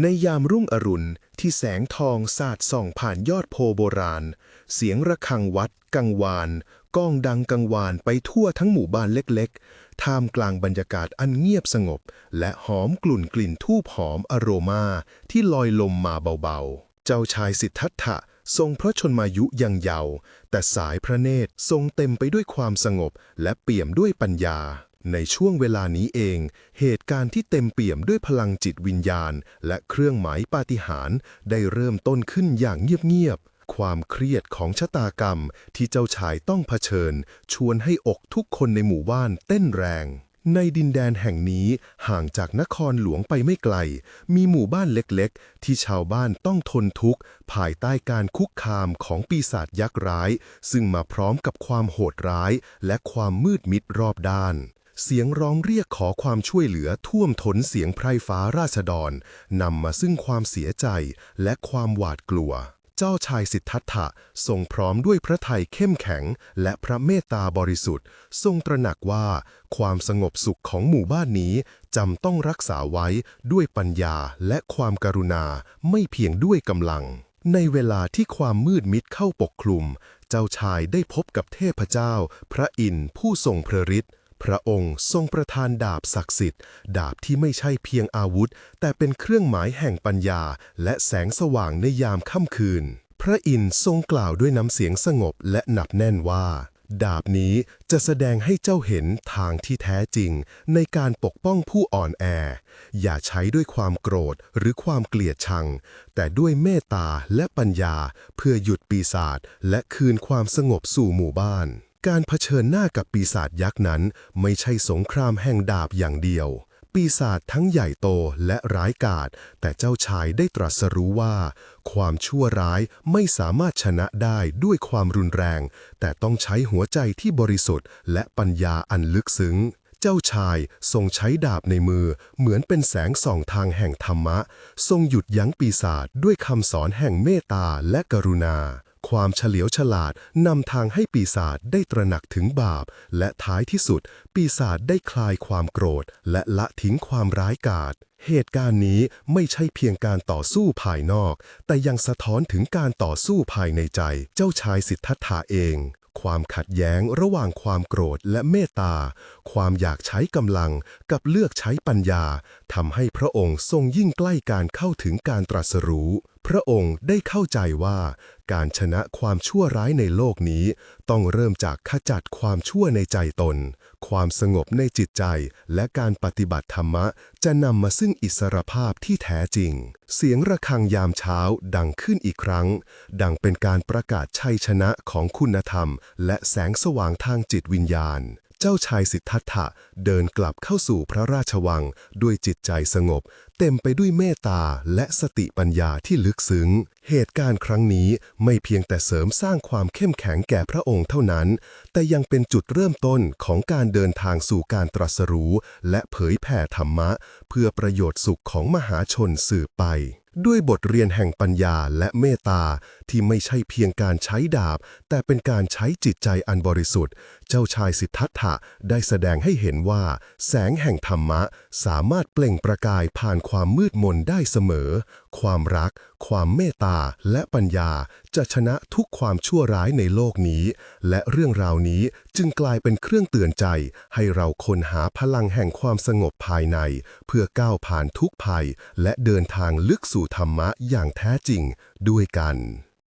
ในยามรุ่งอรุณที่แสงทองสาดส่องผ่านยอดโพโบราณ เสียงระฆังวัด กังวาน ก้องดังกังวานไปทั่วทั้งหมู่บ้านเล็กๆ ท่ามกลางบรรยากาศอันเงียบสงบ และหอมกลุ่นกลิ่นทูบหอมอโรมาที่ลอยลมมาเบาๆ เจ้าชายสิทธัตถะทรงพระชนมายุยังเยาว์แต่สายพระเนตรทรงเต็มไปด้วยความสงบและเปี่ยมด้วยปัญญา ในช่วงเวลานี้เอง เหตุการณ์ที่เต็มเปี่ยมด้วยพลังจิตวิญญาณ และเครื่องหมายปาฏิหาริย์ได้เริ่มต้นขึ้นอย่างเงียบๆ ความเครียดของชะตากรรมที่เจ้าชายต้องเผชิญ ชวนให้อกทุกคนในหมู่บ้านเต้นแรง ในดินแดนแห่งนี้ห่างจากนครหลวงไปไม่ไกล มีหมู่บ้านเล็กๆ ที่ชาวบ้านต้องทนทุกข์ ภายใต้การคุกคามของปีศาจยักษ์ร้าย ซึ่งมาพร้อมกับความโหดร้าย และความมืดมิดรอบด้าน เสียงร้องเรียกขอความช่วยเหลือท่วมท้นเสียงไพรฟ้าราษฎรนำมาซึ่งความเสียใจและความหวาดกลัว เจ้าชายสิทธัตถะทรงพร้อมด้วยพระทัยเข้มแข็ง และพระเมตตาบริสุทธิ์ ทรงตระหนักว่า ความสงบสุขของหมู่บ้านนี้จำต้องรักษาไว้ด้วยปัญญาและความกรุณาไม่เพียงด้วยกำลัง ในเวลาที่ความมืดมิดเข้าปกคลุม เจ้าชายได้พบกับเทพเจ้า พระอินทร์ผู้ทรงพระฤทธิ์ พระองค์ทรงประทานดาบศักดิ์สิทธิ์ ดาบที่ไม่ใช่เพียงอาวุธ แต่เป็นเครื่องหมายแห่งปัญญา และแสงสว่างในยามค่ำคืน พระอินทร์ทรงกล่าวด้วยน้ำเสียงสงบและหนักแน่นว่า ดาบนี้จะแสดงให้เจ้าเห็นทางที่แท้จริง ในการปกป้องผู้อ่อนแอ อย่าใช้ด้วยความโกรธหรือความเกลียดชัง แต่ด้วยเมตตาและปัญญาเพื่อหยุดปีศาจและคืนความสงบสู่หมู่บ้าน การเผชิญหน้ากับปีศาจยักษ์นั้นไม่ใช่สงครามแห่งดาบอย่างเดียว ปีศาจทั้งใหญ่โตและร้ายกาจแต่เจ้าชายได้ตรัสรู้ว่า ความชั่วร้ายไม่สามารถชนะได้ด้วยความรุนแรง แต่ต้องใช้หัวใจที่บริสุทธิ์ และปัญญาอันลึกซึ้งเจ้าชายทรงใช้ดาบในมือเหมือนเป็นแสงส่องทางแห่งธรรมะ ทรงหยุดยั้งปีศาจด้วยคำสอนแห่งเมตตาและกรุณา ความเฉลียวฉลาดนำทางให้ปีศาจได้ตระหนักถึงบาป และท้ายที่สุด ปีศาจได้คลายความโกรธ และละทิ้งความร้ายกาจเหตุการณ์นี้ไม่ใช่เพียงการต่อสู้ภายนอก แต่ยังสะท้อนถึงการต่อสู้ภายในใจ เจ้าชายสิทธัตถะเอง ความขัดแย้งระหว่างความโกรธและเมตตา ความอยากใช้กำลังกับเลือกใช้ปัญญาทำให้พระองค์ทรงยิ่งใกล้การเข้าถึงการตรัสรู้พระองค์ได้เข้าใจว่า การชนะความชั่วร้ายในโลกนี้ ต้องเริ่มจากขจัดความชั่วในใจตน ความสงบในจิตใจ และการปฏิบัติธรรมะ จะนำมาซึ่งอิสรภาพที่แท้จริง เสียงระฆังยามเช้าดังขึ้นอีกครั้ง ดังเป็นการประกาศชัยชนะของคุณธรรม และแสงสว่างทางจิตวิญญาณ เจ้าชายสิทธัตถะเดินกลับเข้าสู่พระราชวัง ด้วยจิตใจสงบ เต็มไปด้วยเมตตาและสติปัญญาที่ลึกซึ้ง เหตุการณ์ครั้งนี้ไม่เพียงแต่เสริมสร้างความเข้มแข็งแก่พระองค์เท่านั้น แต่ยังเป็นจุดเริ่มต้นของการเดินทางสู่การตรัสรู้ และเผยแผ่ธรรมะ เพื่อประโยชน์สุขของมหาชนสืบไป ด้วยบทเรียนแห่งปัญญาและเมตตาที่ไม่ใช่เพียงการใช้ดาบ แต่เป็นการใช้จิตใจอันบริสุทธิ์ เจ้าชายสิทธัตถะได้แสดงให้เห็นว่า แสงแห่งธรรมะสามารถเปล่งประกายผ่านความมืดมนได้เสมอ ความรัก ความเมตตา และปัญญา จะชนะทุกความชั่วร้ายในโลกนี้ และเรื่องราวนี้จึงกลายเป็นเครื่องเตือนใจ ให้เราค้นหาพลังแห่งความสงบภายใน เพื่อก้าวผ่านทุกภัย และเดินทางลึกสู่ธรรมะอย่างแท้จริงด้วยกัน